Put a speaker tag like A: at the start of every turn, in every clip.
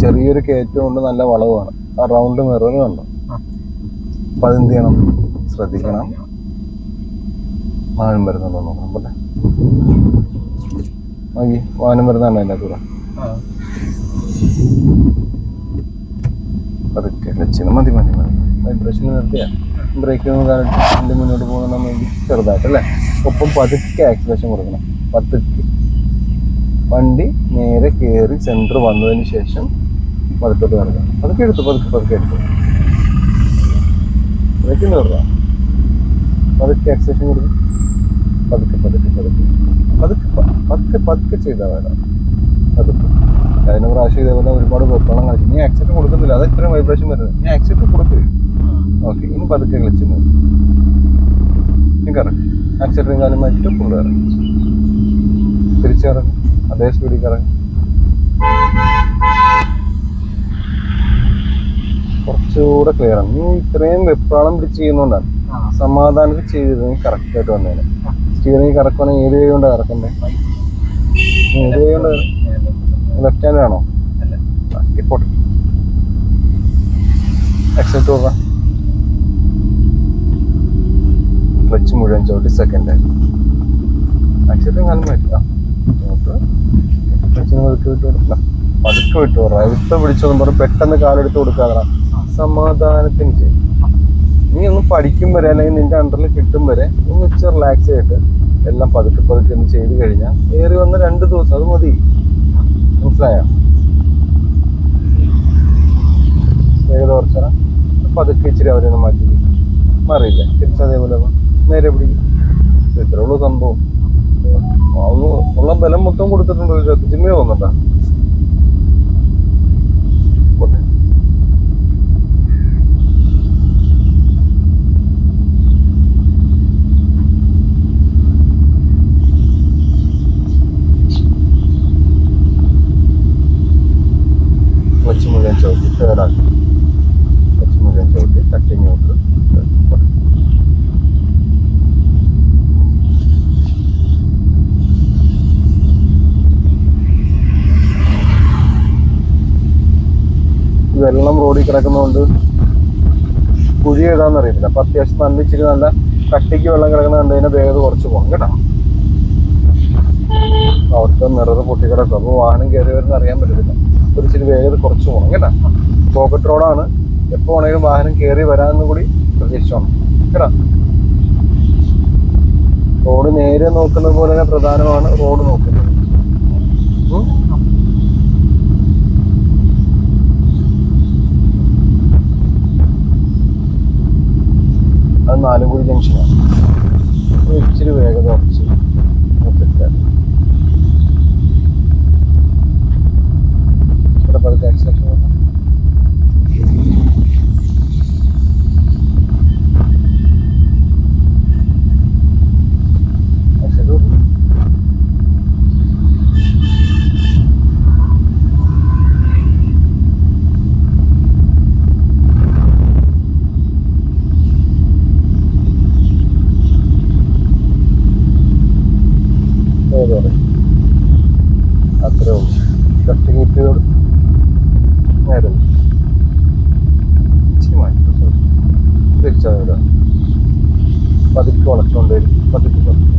A: ചെറിയൊരു കയറ്റം കൊണ്ട് നല്ല വളവാണ് ആ റൗണ്ട് മിറർ കണ്ടോ. അപ്പൊ അതെന്ത് ചെയ്യണം? ശ്രദ്ധിക്കണം. വാഹനം വരുന്നുണ്ടോ നോക്കണം പോട്ടെ. നോക്കി വാനം വരുന്നുണ്ടോ അതിന്റെ കൂടെ പതുക്കെ ക്ലച്ചിന് മതി മതി മതി. വൈബ്രേഷൻ നിർത്തിയ. ബ്രേക്ക് വണ്ടി മുന്നോട്ട് പോകുന്നുണ്ടെങ്കിൽ ചെറുതായിട്ട് അല്ലേ? ഒപ്പം പതുക്കെ ആക്സിലേഷൻ കൊടുക്കണം. പതുക്കെ. വണ്ടി നേരെ കയറി സെന്റർ വന്നതിന് ശേഷം വലത്തോട്ട് കിടക്കുക അതൊക്കെ എടുത്തു പതുക്കെ പതുക്കെ എടുത്തു. ബ്രേക്ക് കിടക്കുക പതുക്കെ എക്സസൈസ് കൊടുക്കും. പതുക്കെ പതുക്കെ പതുക്കെ. പതുക്കെ പതുക്കെ പതുക്കെ ചെയ്താൽ വേണം പതുക്കെ. കഴിഞ്ഞ പ്രാവശ്യം ഇതേപോലെ ഒരുപാട് വെപ്പണം കളിച്ചു നീ ആക്സെപ്റ്റ് കൊടുക്കുന്നില്ല. അത് ഇത്രയും വൈബ്രേഷൻ വരുന്നത്. നീ ആക്സെപ്റ്റ് കൊടുക്കുക ഓക്കെ ഇനി പതുക്കെ കളിച്ചു കറങ്ങ് ആക്സിഡന്റും കാലം മാറ്റിട്ട് ഫുള്ള് ഇറങ്ങി തിരിച്ചിറങ്ങി അതേ സ്പീഡിൽ ഇറങ്ങി കുറച്ചുകൂടെ ക്ലിയർ ആണ്. നീ ഇത്രയും വെപ്രാളം പിടിച്ച് ചെയ്യുന്നോണ്ടാണ്. സമാധാനത്തിൽ ചെയ്തിരുന്നെങ്കിൽ കറക്റ്റ് ആയിട്ട് വന്നേനെ. സ്റ്റിയറിംഗ് കറക്കുവാണെങ്കിൽ ഏത് കൈ കൊണ്ടാണ് കറക്കണ്ടേ? ഏത് കൈ കൊണ്ട് ലെഫ്റ്റ് ഹാൻഡ് ആണോ പോട്ടെ എക്സെപ്റ്റ് നോക്കാം ക്ലച്ച് മുഴുവൻ ചവിട്ടി സെക്കൻഡ് ആയി. ആക്സിഡന്റ് കാലം പറ്റില്ല. ക്ലച്ചിന് പതുക്കെ വിട്ട് കൊടുക്കണം പതുക്കെ വിട്ട് പറയാം എടുത്ത് പിടിച്ചൊന്നും പറഞ്ഞ് പെട്ടെന്ന് കാലെടുത്ത് കൊടുക്കാതെ. സമാധാനത്തിന് ചെയ്യും. നീ ഒന്ന് പഠിക്കും വരെ അല്ലെങ്കിൽ നിന്റെ അണ്ടറിൽ കിട്ടും വരെ ഒന്ന് ഉച്ച റിലാക്സ് ചെയ്തിട്ട് എല്ലാം പതുക്കെ പതുക്കെ ഒന്ന് ചെയ്ത് കഴിഞ്ഞാൽ ഏറി വന്ന രണ്ട് ദിവസം അത് മതി. മനസ്സിലായോ? വേഗത കുറച്ചാൽ പതുക്കെ ഇച്ചിരി അവരെ ഒന്ന് മാറ്റി. മാറിയില്ല? തിരിച്ചതേപോലെ. നേരെ പിടിക്കും. ഇത് ഇത്രേ ഉള്ളൂ സംഭവം. അന്ന് ഉള്ള ബലം മൊത്തം കൊടുത്തിട്ടുണ്ട് ജിമ്മേ പോകുന്നുണ്ടോ പോട്ടെ. ക്ലച്ച് മുഴുവൻ ചവിട്ടി തേർഡാക്കി ക്ലച്ച് മുഴുവൻ ചവിട്ടി തട്ടി ന്യൂട്രൽ പോട്ടെ ഈ വെള്ളം റോഡിൽ കിടക്കുന്നതുകൊണ്ട് കുഴി ഏതാണെന്ന് അറിയത്തില്ല അപ്പൊ അത്യാവശ്യം നല്ല ഇച്ചിരി നല്ല കട്ടിക്ക് വെള്ളം കിടക്കുന്ന കണ്ട് കഴിഞ്ഞാൽ വേഗത കുറച്ച് പോകണം കേട്ടോ. അവിടുത്തെ മിറർ പൊട്ടിക്കിടക്കും അപ്പോൾ വാഹനം കയറി വരുന്ന അറിയാൻ പറ്റത്തില്ല. ഒരു ഇച്ചിരി വേഗത കുറച്ച് പോകണം കേട്ടോ. പോക്കറ്റ് റോഡാണ് എപ്പോൾ വേണമെങ്കിലും വാഹനം കയറി വരാമെന്നും കൂടി പ്രതീക്ഷിച്ചോണം കേട്ടോ. റോഡ് നേരെ നോക്കുന്നത് പോലെ തന്നെ പ്രധാനമാണ്. റോഡ് നോക്കുന്നത് അത് നാലുംകുടി ജംഗ്ഷനാണ് ഇച്ചിരി വേഗത കുറച്ച് സെറ്റാണ് ഇവിടെ പതുക്കെ ആക്സിലേഷൻ വന്നു ആക്സിലേറ്റ് കൊടുക്കും ഏത് പറയും അത്രേ ഉള്ളൂ ചെയ്തോളൂ നേരെ. ഇച്ചിരി മാറ്റി വരാം പതുക്കെ വളച്ചുകൊണ്ട് വരും. പതുക്കെ പതുക്കെ.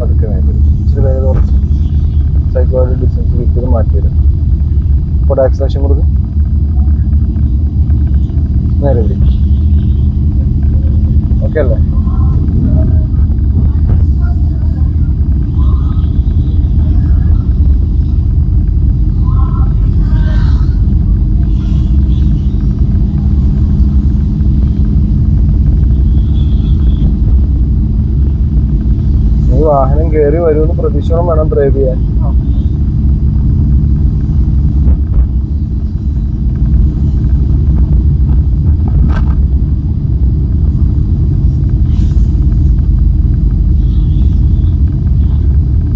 A: പതുക്കെ നേരെ ഇച്ചിരി വേഗത കുറച്ച് സൈക്കോളജി ഡിസ്റ്റൻസ് കീപ്പ് ചെയ്ത് മാറ്റി വരും. ഇപ്പോൾ ആക്സിലേഷൻ കൊടുക്കും. നേരെ വരും. ഓക്കെ അല്ലേ നീ വാഹനം കയറി വരുമെന്ന് പ്രതീക്ഷണം വേണം ഡ്രൈവ് ചെയ്യാൻ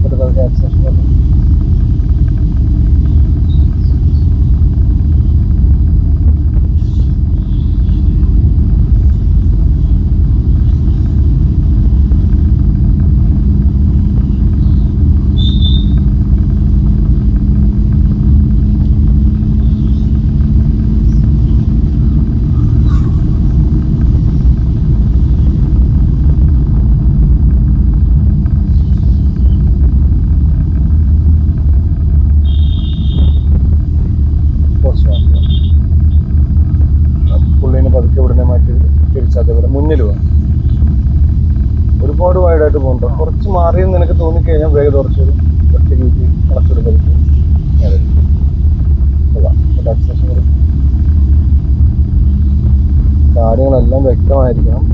A: ഒരു പതുക്കെ acceleration കൊടുക്ക്. കൊണ്ടുപോകും കുറച്ച് മാറി എന്ന് നിനക്ക് തോന്നിക്കഴിഞ്ഞാൽ വേഗം കുറച്ച് കുറച്ച് കീറ്റി വളച്ചെടുക്കും കാര്യങ്ങളെല്ലാം വ്യക്തമായിരിക്കണം.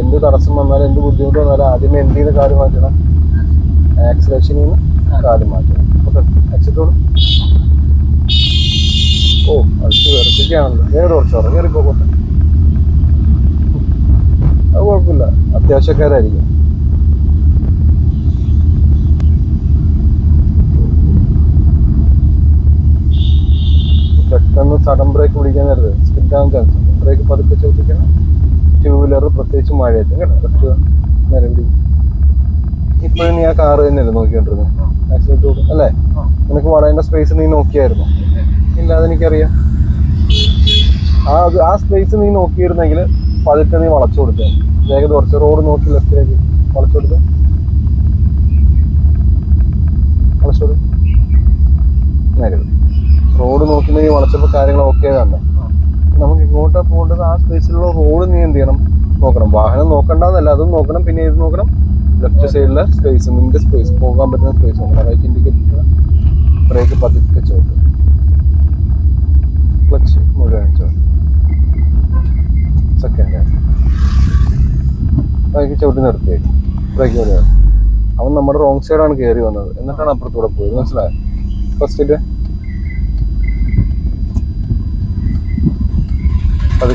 A: എന്ത് തടസ്സം വന്നാലും എന്ത് ബുദ്ധിമുട്ട് വന്നാലും ആദ്യമേ എന്ത് ചെയ്ത് കാര്യം മാറ്റണം? ആക്സിലേഷനിൽ നിന്ന് കാര്യം മാറ്റണം. ഓക്കെ അച്ഛത്തോട് ഓ അടുത്ത് വെറുപ്പിക്കുകയാണല്ലോ. വേറെ കുറച്ചോറ കയറി പോകട്ടെ അത് കുഴപ്പമില്ല. അത്യാവശ്യക്കാരായിരിക്കും പെട്ടെന്ന് സഡൻ ബ്രേക്ക് പിടിക്കാൻ നേരത്ത് ആകാൻ ചാൻസ് ഉണ്ട്. ബ്രേക്ക് പതുക്കെ ചോദിക്കണം ടൂ വീലർ പ്രത്യേകിച്ച് മഴയത്ത് കേട്ടോ കുറച്ച് നേരം പിടിക്കും ഇപ്പോഴും നീ ആ കാറ് തന്നെയല്ലേ നോക്കിക്കൊണ്ടിരുന്നത്? ആക്സിഡന്റ് നോക്കും അല്ലേ? നിനക്ക് വളയേണ്ട സ്പേസ് നീ നോക്കിയായിരുന്നു? ഇല്ല അതെനിക്കറിയാം. ആ ആ സ്പേസ് നീ നോക്കിയിരുന്നെങ്കിൽ പതുക്കെ നീ വളച്ചു കൊടുത്തേ. വേഗം കുറച്ച് റോഡ് നോക്കി ലെഫ്റ്റിലേക്ക് വളച്ചു കൊടുത്തു. വളച്ചു കൊടുക്കും നേരെ റോഡ് നോക്കുമ്പോൾ വളച്ചപ്പോൾ കാര്യങ്ങൾ ഓക്കെ തന്നെ നമുക്ക് ഇങ്ങോട്ടാ പോകേണ്ടത് ആ സ്പേസിലുള്ള റോഡ് നീ എന്ത് ചെയ്യണം? നോക്കണം. വാഹനം നോക്കണ്ടെന്നല്ല അതും നോക്കണം. പിന്നെ ഇത് നോക്കണം? ലെഫ്റ്റ് സൈഡിലെ സ്പേസ് നിന്റെ സ്പേസ് പോകാൻ പറ്റുന്ന സ്പേസ് നോക്കണം. റൈറ്റ് ഇൻഡിക്കേറ്റർ ബ്രേക്ക് പതുക്കെ ചോട്ട് ക്ലച്ച് മുഴുവൻ ചോട്ട് സെക്കൻഡ് ബ്രേക്ക് ചവിട്ടി നിർത്തി. ബ്രേക്ക് മുഴുവൻ അവൻ നമ്മുടെ റോങ് സൈഡാണ് കയറി വന്നത്. എന്നിട്ടാണ് അപ്പുറത്തൂടെ പോയത്. മനസ്സിലായോ? ഫസ്റ്റിന്റെ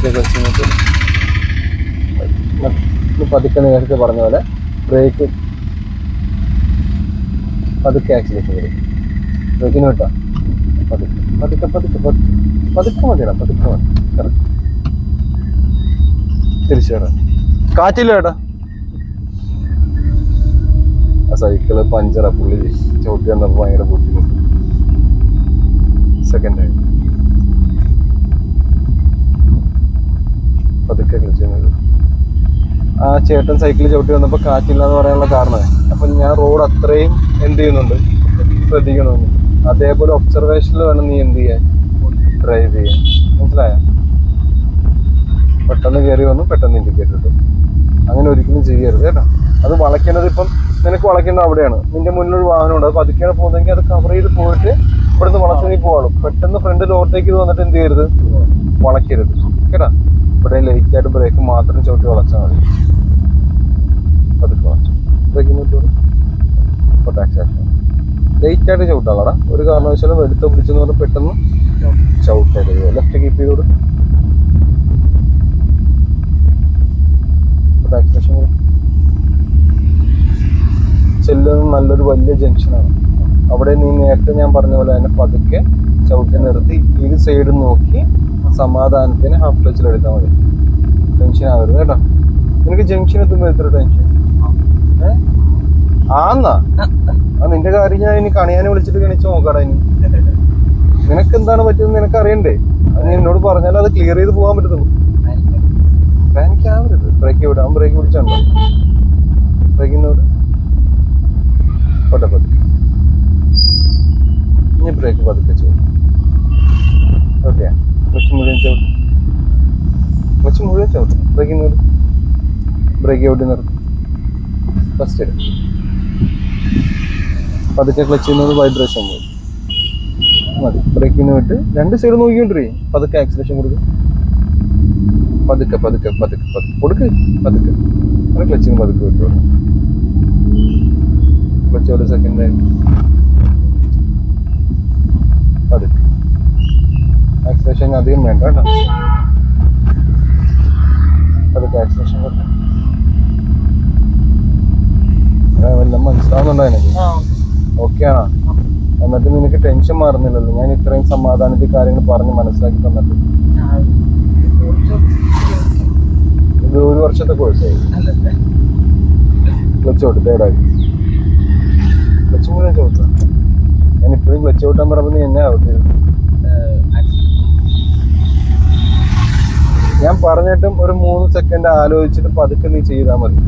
A: പതുക്കെ വെച്ച് നോക്കി പതുക്കെ നേരത്തെ പറഞ്ഞ പോലെ ബ്രേക്ക് പതുക്കെ ആക്സിലേഷൻ വരും ബ്രേക്കിന് വിട്ടാ? പതുക്കെ പതുക്കെ പതുക്കെ പതുക്കെ മതിയടാ പതുക്കെ മതി. കറക്റ്റ് തിരിച്ചു വരാം. കാറ്റില്ല ഏട്ടാ. ആ സൈക്കിൾ പഞ്ചറ പുള്ളി ചവിട്ടി വന്നപ്പോൾ ഭയങ്കര ബുദ്ധിമുട്ട്. സെക്കൻഡ് ആയി പതുക്കെ ക്ലച്ച് ചെയ്യുന്നത് ആ ചേട്ടൻ സൈക്കിൾ ചവിട്ടി വന്നപ്പോൾ കാറ്റില്ല എന്ന് പറയാനുള്ള കാരണമേ അപ്പം ഞാൻ റോഡ് അത്രയും എന്ത് ചെയ്യുന്നുണ്ട്? ശ്രദ്ധിക്കണമെന്ന് അതേപോലെ ഒബ്സർവേഷനിൽ വേണം നീ എന്ത് ചെയ്യാൻ? ഡ്രൈവ് ചെയ്യാൻ. മനസ്സിലായോ? പെട്ടെന്ന് കയറി വന്നു പെട്ടെന്ന് ഇൻഡിക്കേറ്റർ ഇട്ടു. അങ്ങനെ ഒരിക്കലും ചെയ്യരുത് കേട്ടോ. അത് വളയ്ക്കേണ്ടത് ഇപ്പം നിനക്ക് വളയ്ക്കേണ്ടത് അവിടെയാണ്. നിന്റെ മുന്നിലൊരു വാഹനമുണ്ട് അത് പതുക്കെയാണ് പോകുന്നതെങ്കിൽ അത് കവർ ചെയ്ത് പോയിട്ട് ഇവിടുന്ന് വളച്ചു നീ പോവാളും. പെട്ടെന്ന് ഫ്രണ്ടിൽ ഓവർടേക്ക് വന്നിട്ട് എന്ത് ചെയ്യരുത്? വളയ്ക്കരുത്. കേട്ടാ? ഇവിടെ ലൈറ്റ് ആയിട്ട് ബ്രേക്ക് മാത്രം ചവിട്ടി വളച്ചാൽ മതി. ലേറ്റ് ആയിട്ട് ചവിട്ടാളടാ. ഒരു കാരണവശാലും എടുത്ത് പിടിച്ചെന്ന് പറഞ്ഞാൽ പെട്ടെന്ന് ചവിട്ടരുത്. ലെഫ്റ്റ് കീപ്പ് ചെയ്തോട് ആക്സിലേഷൻ ചെല്ലുന്നത് നല്ലൊരു വലിയ ജംഗ്ഷനാണ് അവിടെ നീ നേരത്തെ ഞാൻ പറഞ്ഞ പോലെ തന്നെ പതുക്കെ ചവിട്ടി നിർത്തി ഇരു സൈഡ് നോക്കി സമാധാനത്തിന് ഹാഫ് ടച്ചിൽ എടുത്താൽ മതി. ടെൻഷൻ ആവരുത് കേട്ടോ. നിനക്ക് ജംഗ്ഷൻ എത്തുമ്പോൾ എത്ര ടെൻഷൻ ആന്നാ ആ നിന്റെ കാര്യം ഞാൻ ഇനി കണിയാനെ വിളിച്ചിട്ട് കണിച്ച് നോക്കാടാ ഇനി. നിനക്ക് എന്താണ് പറ്റുന്നത് നിനക്ക് അറിയണ്ടേ? അത് നീ എന്നോട് പറഞ്ഞാൽ അത് ക്ലിയർ ചെയ്ത് പോകാൻ പറ്റത്തുള്ളൂ. പാനിക് ആവരുത്. ബ്രേക്ക് വിടാം ബ്രേക്ക് പിടിച്ചുണ്ടോ ബ്രേക്കിന്നോട് പോട്ടെ ഇനി ബ്രേക്ക് ചോദിക്കും ഓക്കെ. ക്ലച്ച് മുഴുവൻ ചവിട്ടും. ക്ലച്ച് മുഴുവൻ ചവിട്ടും. ബ്രേക്കിന്നോട് ബ്രേക്ക് എവിടെ നിർത്തും. ഫസ്റ്റ് പതുക്കെ ക്ലച്ച് ചെയ്യുന്നത് വൈബ്രേഷൻ പോയി. മതി. ബ്രേക്കിന് വിട്ട് രണ്ട് സൈഡ് നോക്കിക്കൊണ്ടിരി. പതുക്കെ ആക്സിലേഷൻ കൊടുക്കും. പതുക്കെ പതുക്കെ പതുക്കെ പതുക്കെ. കൊടുക്ക്. പതുക്കെ. അങ്ങനെ ക്ലച്ചിന് പതുക്കെ വിട്ടു. ക്ലച്ച് ഒരു സെക്കൻഡ് പതുക്കെ ആക്സിലേഷൻ അധികം വേണ്ട കേട്ടോ. അത് ആക്സിലേഷൻ വല്ല വല്ലതും മനസ്സിലാവുന്നുണ്ടോ എനിക്ക് ഓക്കെ ആണോ? എന്നിട്ട് നിനക്ക് ടെൻഷൻ മാറുന്നില്ലല്ലോ. ഞാൻ ഇത്രയും സമാധാനത്തിൽ കാര്യങ്ങൾ പറഞ്ഞ് മനസ്സിലാക്കി തന്നിട്ട്. ഇത് ഒരു വർഷത്തെ കോഴ്സായി ക്ലച്ച് ഔട്ട് തേർഡായി ക്ലച്ച് മുഴുവൻ ചവിട്ടാം ഞാൻ ഇപ്പോഴും ക്ലച്ച് ഔട്ടാൻ പറഞ്ഞു എന്നെ ഔട്ട് ചെയ്തു ഞാൻ പറഞ്ഞിട്ടും ഒരു മൂന്ന് സെക്കൻഡ് ആലോചിച്ചിട്ട് പതുക്കെ നീ ചെയ്താൽ മതി.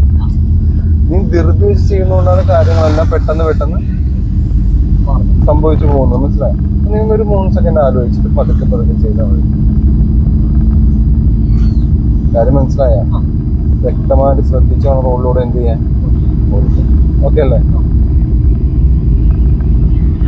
A: നീ ധൃതി വെച്ച് ചെയ്യുന്നതുകൊണ്ടാണ് കാര്യങ്ങളെല്ലാം പെട്ടെന്ന് പെട്ടെന്ന് സംഭവിച്ചു പോകുന്നത്. മനസ്സിലായി? നീ ഒരു മൂന്ന് സെക്കൻഡ് ആലോചിച്ചിട്ട് പതുക്കെ പതുക്കെ ചെയ്താൽ മതി. കാര്യം മനസ്സിലായ? വ്യക്തമായിട്ട് ശ്രദ്ധിച്ചാണ് റോഡിലൂടെ എന്ത് ചെയ്യാൻ? ഓക്കെ. അല്ലേ?